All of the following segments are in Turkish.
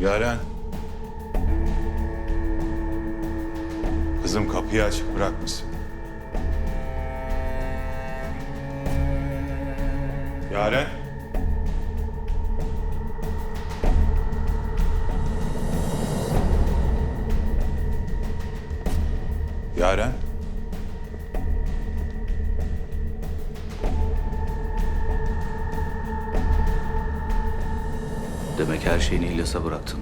Yaren. Kızım kapıyı açık bırakmışsın. Yaren. Yaren. Şeyini İlyas'a bıraktın.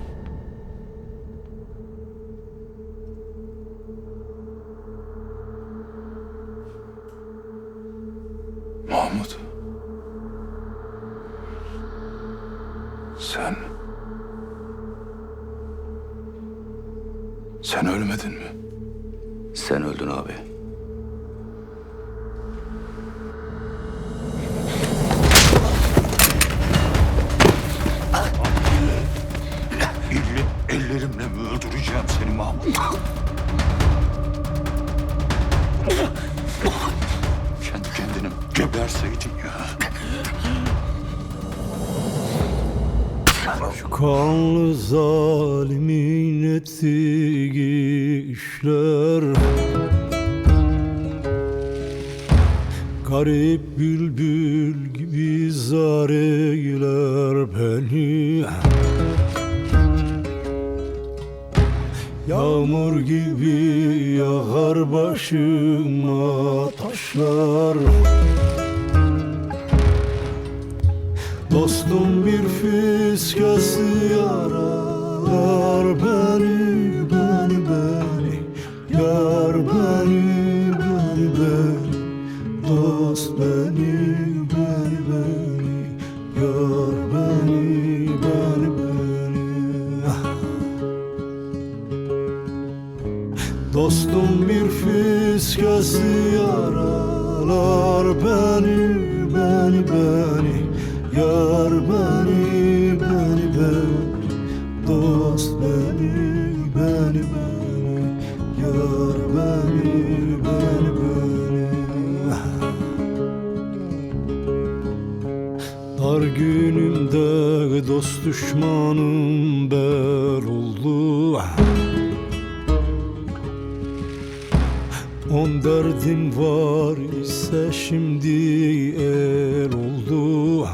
Mahmut. Sen... Sen ölmedin mi? Sen öldün abi. Öldüreceğim seni Mahmut? Kendi kendine geberseydin ya. Şu kanlı zalimin ettiği işler Garip bülbül gibi zar eyler beni Yağmur gibi yağar başıma taşlar. Dostum bir fiskası beni, beni, Dostum bir fiskası yaralar beni, beni, beni. Yar beni, beni, beni. Dost beni, beni, beni. Yar beni, beni, beni. Dar günümde dost düşmanım ber oldu On derdim var ise şimdi el oldu.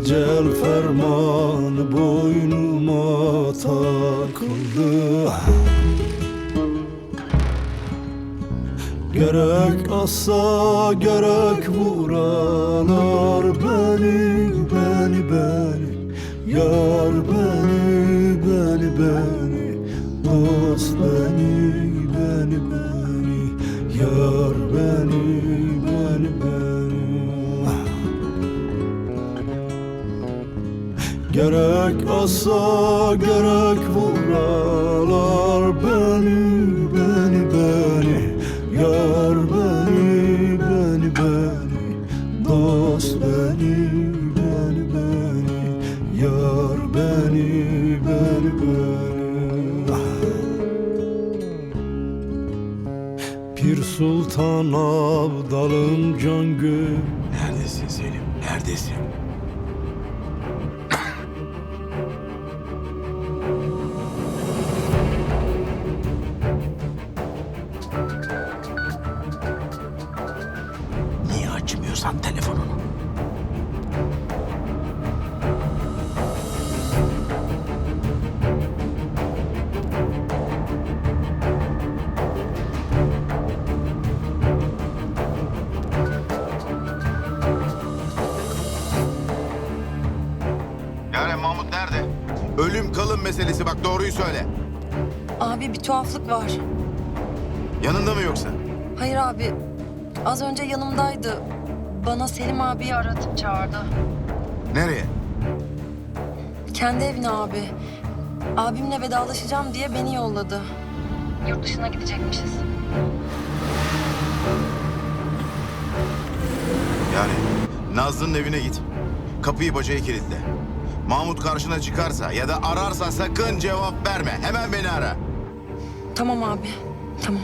Ecel fermanı boynuma takıldı. Gerek asa gerek vuralar beni, beni, beni Yar beni, beni, beni Dost beni, beni, beni Yar beni, beni, beni. Gerek asa gerek vuralar beni, beni, beni. Yar beni, beni, beni. Dost beni, beni, beni. Yar beni, beni, beni Sultan Abdalım can gö Neredesin Selim? Neredesin? Doğruyu söyle. Abi bir tuhaflık var. Yanında mı yoksa? Hayır abi. Az önce yanımdaydı. Bana Selim abiyi aratıp çağırdı. Nereye? Kendi evine abi. Abimle vedalaşacağım diye beni yolladı. Yurt dışına gidecekmişiz. Yani Nazlı'nın evine git. Kapıyı bacayı kilitle. Mahmut karşına çıkarsa ya da ararsa sakın cevap verme. Hemen beni ara. Tamam abi. Tamam.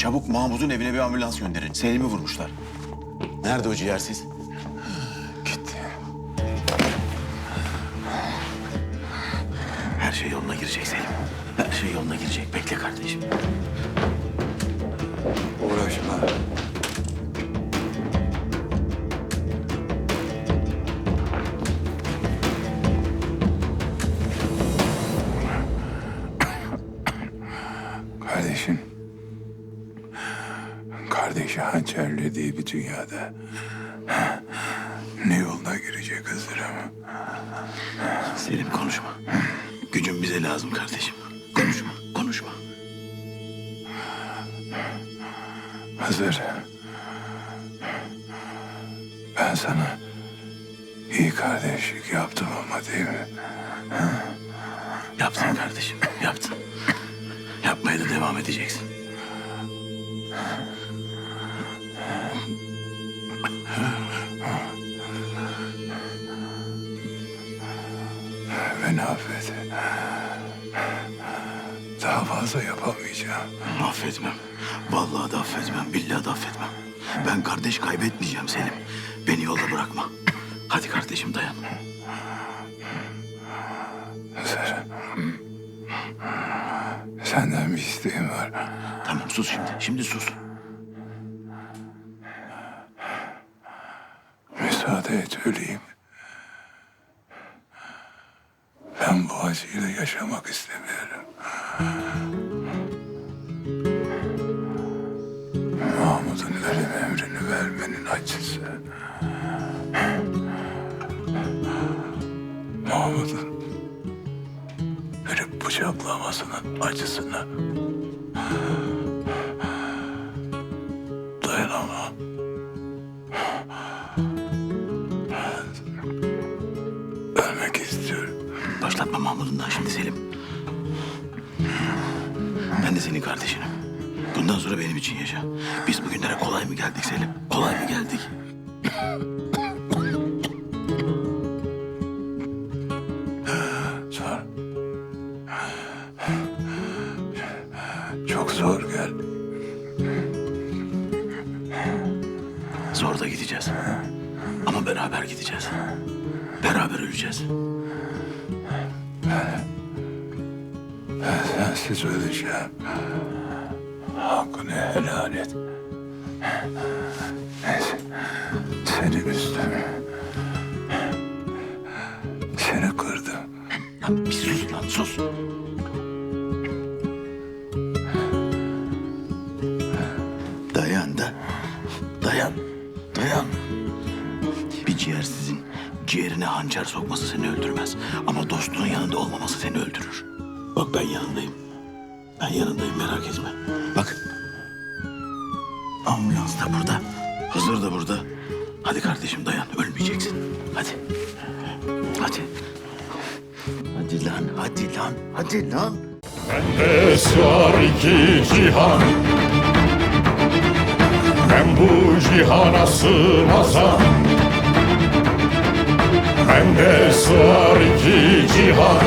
Çabuk Mahmut'un evine bir ambulans gönderin. Selim'i vurmuşlar. Nerede o ciğersiz? Gitti. Her şey yoluna girecek Selim. Her şey yoluna girecek. Bekle kardeşim. Uğraşma. Hançerlediği bir dünyada ne yoluna girecek Hızır ama. Selim konuşma. Gücün bize lazım kardeşim. Konuşma, konuşma. Hızır. Ben sana iyi kardeşlik yaptım ama değil mi? Yaptın kardeşim, yaptın. Yapmaya da devam edeceksin. Daha fazla yapamayacağım. Affetmem. Vallahi da affetmem, billahi de affetmem. Ben kardeş kaybetmeyeceğim Selim. Beni yolda bırakma. Hadi kardeşim dayan. Hızır. Senden bir isteğim var. Tamam sus şimdi, şimdi sus. Müsaade et öleyim. Ben bu acıyla yaşamak istemiyorum. Mahmut'un ölüm emrini vermenin acısı. Mahmut'un ölüp bıçaklamasının acısına Başlatma Mahmud'undan şimdi Selim. Ben de senin kardeşinim. Bundan sonra benim için yaşa. Biz bugünlere kolay mı geldik Selim? Kolay mı geldik? Zor. Çok zor geldi. Zor da gideceğiz. Ama beraber gideceğiz. Beraber öleceğiz. Sensiz öleceğim. Hakkını helal et. Neyse. Seni üzdüm. Seni kırdım. Lan bir sus lan sus. Dayan da. Dayan. Dayan. Bir ciğersizin ciğerine hançer sokması seni öldürmez. Ama dostluğun yanında olmaması seni öldürür. Bak ben yanındayım. Ben yanındayım merak etme. Bak. Ambulans da burada. Hızır da burada. Hadi kardeşim dayan ölmeyeceksin. Hadi. Hadi. Hadi lan, hadi lan, hadi lan. Bende sığar iki cihan Ben bu cihana sığmazam Bende sığar iki cihan